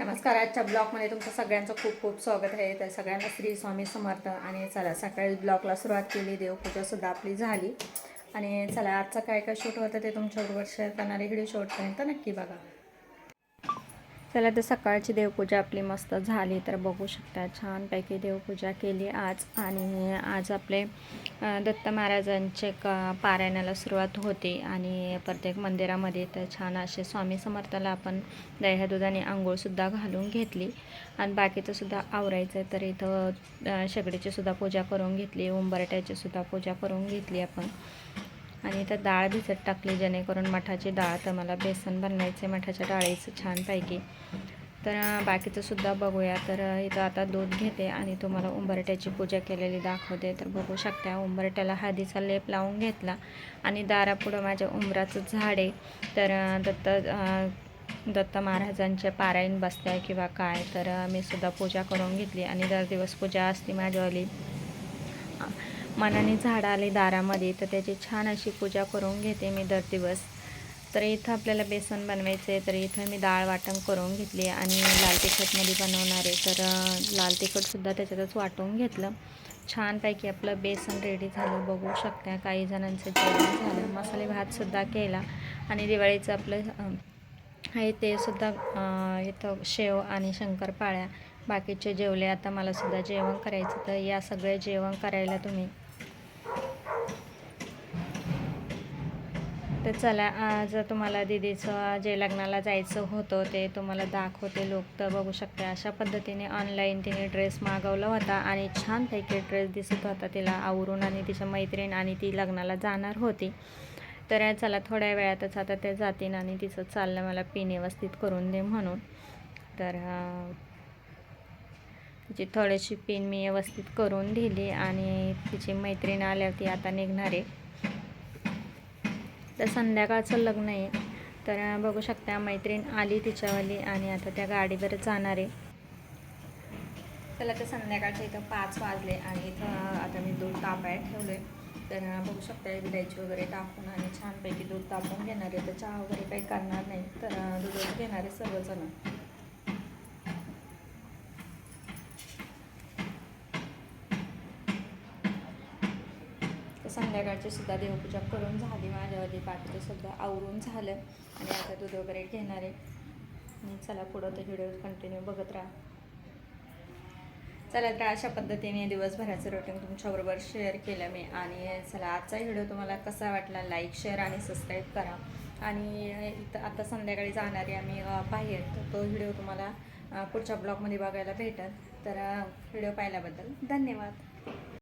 नमस्कार आजच्या ब्लॉगमध्ये तुमचं सगळ्यांचं खूप खूप स्वागत आहे. तर सगळ्यांना श्री स्वामी समर्थ. आणि चला सकाळी ब्लॉगला सुरुवात केली देवपूजासुद्धा आपली झाली. आणि चला आजचं काय काय शूट होतं ते तुमच्याबरोबर शेअर करणारे व्हिडिओ शूटपर्यंत नक्की बघा. चला तर सकाळची देवपूजा आपली मस्त झाली तर बघू शकता. छानपैकी देवपूजा केली आज आणि आज आपले दत्त महाराजांचे क पारायणाला सुरुवात होते आणि प्रत्येक मंदिरामध्ये तर छान असे स्वामी समर्थाला आपण दह्या दुधाने आंघोळसुद्धा घालून घेतली. आणि बाकीचं सुद्धा आवरायचं आहे तर इथं शेगडीचीसुद्धा शेगडीची सुद्धा पूजा करून घेतली उंबरट्याची सुद्धा पूजा करून घेतली आपण. आणि इथं डाळ भिजत टाकली जेणेकरून मठाची डाळ तर मला बेसन बनवायचे मठाच्या डाळीचं छानपैकी. तर बाकीचं सुद्धा बघूया. तर इथं आता दूध घेते आणि तुम्हाला उंबरट्याची पूजा केलेली दाखवते. तर बघू शकता उंबरट्याला हळदीचा लेप लावून घेतला आणि दारापुढं माझ्या उंबराचं झाड आहे. तर दत्त दत्त महाराजांचे पारायण बसताय किंवा काय तर मी सुद्धा पूजा करून घेतली. आणि दर दिवस पूजा असते माझ्यावाली मनाने झाडं आले दारामध्ये तर त्याची छान अशी पूजा करून घेते मी दर दिवस. तर इथं आपल्याला बेसन बनवायचं आहे तर इथं मी डाळ वाटण करून घेतली आणि लाल तिखटमध्ये बनवणार आहे. तर लाल तिखटसुद्धा त्याच्यातच वाटून घेतलं. छानपैकी आपलं बेसन रेडी झालं. बघू शकता काही जणांचं जेवण झालं. मसाले भातसुद्धा केला आणि दिवाळीचं आपलं आहे ते सुद्धा इथं शेव आणि शंकरपाळ्या बाकीचे जेवले आता मला सुद्धा जेवण करायचं तर या सगळे जेवण करायला तुम्ही. तर चला आज तुम्हाला दिदीचं जे लग्नाला जायचं होतं ते तुम्हाला दाखवते लोक. तर बघू शकते अशा पद्धतीने ऑनलाईन तिने ड्रेस मागवला होता आणि छानपैकी ड्रेस दिसत होता तिला आवरून आणि तिच्या मैत्रीण आणि ती लग्नाला जाणार होती. तर चला थोड्या वेळातच आता ते जातीन आणि तिचं चाललं मला पिणे व्यवस्थित करून दे म्हणून. तर तिची थोडीशी पिन मी व्यवस्थित करून दिली आणि तिची मैत्रीण आल्यावरती आता निघणार आहे. तर संध्याकाळचं लग्न आहे. तर बघू शकता मैत्रीण आली तिच्यावाली आणि आता त्या गाडीवर जाणार आहे. त्याला तर संध्याकाळचे इथं पाच वाजले आणि इथं आता मी दूध तापायला ठेवलं आहे तर बघू शकता इलायची वगैरे टाकून आणि छानपैकी दूध तापून घेणार आहे. तर चहा वगैरे काही करणार नाही. तर दूधच घेणार आहे सर्वजण. संध्याकाळची सुद्धा देवपूजा करून झाली माझ्यावरती बाकीचं सुद्धा आवरून झालं. आणि आता दूध वगैरे घेणार आहे. चला पुढं तर व्हिडिओ कंटिन्यू बघत राहा. चला तर अशा पद्धतीने दिवसभराचं रुटीन तुमच्याबरोबर शेअर केलं मी. आणि चला आजचा व्हिडिओ तुम्हाला कसा वाटला लाईक शेअर आणि सबस्क्राईब करा. आणि इथं आता संध्याकाळी जाणारी आम्ही बाहेर. तर तो व्हिडिओ तुम्हाला पुढच्या ब्लॉगमध्ये बघायला भेटेल. तर व्हिडिओ पाहिल्याबद्दल धन्यवाद.